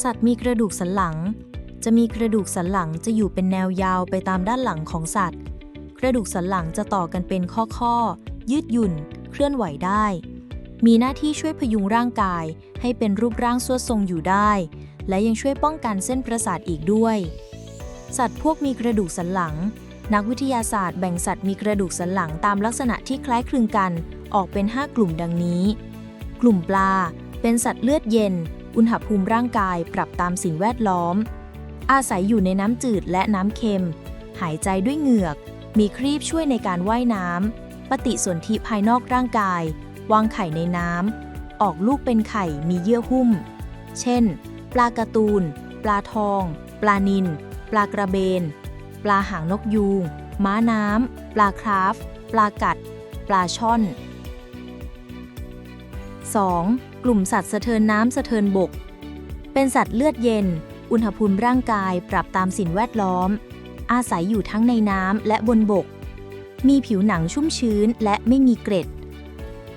สัตว์มีกระดูกสันหลัง จะมีกระดูกสันหลังจะอยู่เป็นแนวยาวไปตามด้านหลังของสัตว์ กระดูกสันหลังจะต่อกันเป็นข้อๆ ยืดหยุ่น เคลื่อนไหวได้ มีหน้าที่ช่วยพยุงร่างกาย ให้เป็นรูปร่างสวดทรงอยู่ได้ และยังช่วยป้องกันเส้นประสาทอีกด้วย สัตว์พวกมีกระดูกสันหลัง นักวิทยาศาสตร์แบ่งสัตว์มีกระดูกสันหลังตามลักษณะที่คล้ายคลึงกันออกเป็น 5 กลุ่มดังนี้ กลุ่มปลา เป็นสัตว์เลือดเย็น อุณหภูมิร่างกายปรับตามสิ่งแวดล้อม อาศัยอยู่ในน้ำจืดและน้ำเค็ม หายใจด้วยเหงือก มีครีบช่วยในการว่ายน้ำ ปฏิสนธิภายนอกร่างกาย วางไข่ในน้ำ ออกลูกเป็นไข่มีเยื่อหุ้ม เช่น ปลาการ์ตูน ปลาทอง ปลานิลปลากระเบน ปลาหางนกยูง ม้าน้ำ ปลาคราฟ ปลากัด ปลาช่อน 2. กลุ่มสัตว์สะเทินน้ำสะเทินบก เป็นสัตว์เลือดเย็น อุณหภูมิร่างกายปรับตามสิ่งแวดล้อม อาศัยอยู่ทั้งในน้ำและบนบก มีผิวหนังชุ่มชื้นและไม่มีเกร็ด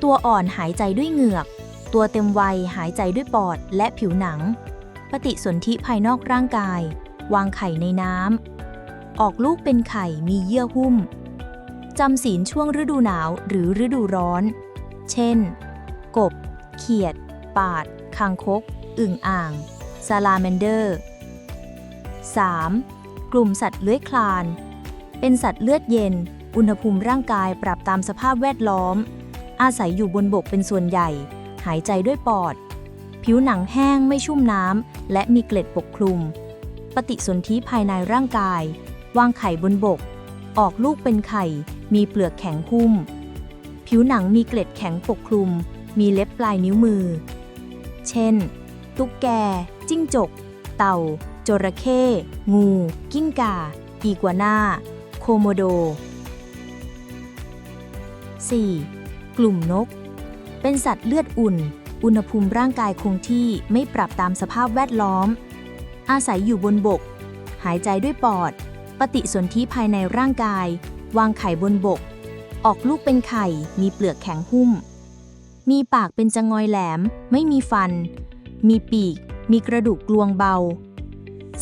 ตัวอ่อนหายใจด้วยเหงือก ตัวเต็มวัยหายใจด้วยปอดและผิวหนัง ปฏิสนธิภายนอกร่างกาย วางไข่ในน้ำ ออกลูกเป็นไข่มีเยื่อหุ้มจำศีลช่วงฤดูหนาวหรือฤดูร้อน เช่น กบ เขียด ปาดคางคก อึ่งอ่างซาลาแมนเดอร์ 3. กลุ่มสัตว์เลื้อยคลาน เป็นสัตว์เลือดเย็น อุณหภูมิร่างกายปรับตามสภาพแวดล้อม อาศัยอยู่บนบกเป็นส่วนใหญ่ หายใจด้วยปอด ผิวหนังแห้งไม่ชุ่มน้ำ และมีเกล็ดปกคลุม ปฏิสนธิภายในร่างกาย วางไข่บนบก ออกลูกเป็นไข่ มีเปลือกแข็งหุ้ม ผิวหนังมีเกล็ดแข็งปกคลุม มีเล็บปลายนิ้วมือ เช่น ตุ๊กแก จิ้งจก เต่า จระเข้ งู กิ้งก่า อีกัวน่า โคโมโด 4. กลุ่มนก เป็นสัตว์เลือดอุ่น อุณหภูมิร่างกายคงที่ไม่ปรับตามสภาพแวดล้อม อาศัยอยู่บนบก หายใจด้วยปอด ปฏิสนธิภายในร่างกาย วางไข่บนบก ออกลูกเป็นไข่ มีเปลือกแข็งหุ้ม มีปากเป็นจงอยแหลม ไม่มีฟัน มีปีก มีกระดูกกลวงเบา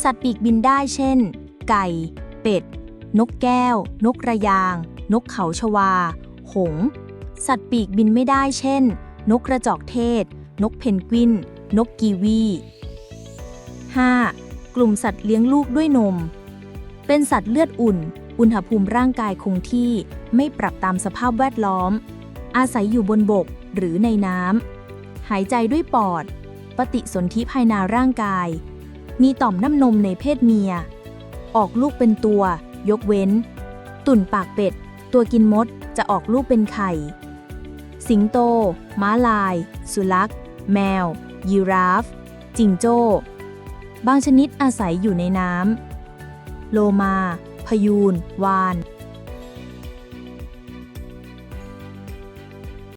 สัตว์ปีกบินได้เช่น ไก่ เป็ด นกแก้ว นกกระยาง นกเขาชวา หงส์สัตว์ปีกบินไม่ได้เช่น นกกระจอกเทศ นกเพนกวิน นกกีวี 5. กลุ่มสัตว์เลี้ยงลูกด้วยนม เป็นสัตว์เลือดอุ่น อุณหภูมิร่างกายคงที่ ไม่ปรับตามสภาพแวดล้อม อาศัยอยู่บนบก หรือในน้ำ หายใจด้วยปอด ปฏิสนธิภายในร่างกาย มีต่อมน้ำนมในเพศเมีย ออกลูกเป็นตัว ยกเว้น ตุ่นปากเป็ด ตัวกินมดจะออกลูกเป็นไข่ สิงโต ม้าลาย สุลัก แมว ยีราฟ จิงโจ้ บางชนิดอาศัยอยู่ในน้ำ โลมา พยูน วาน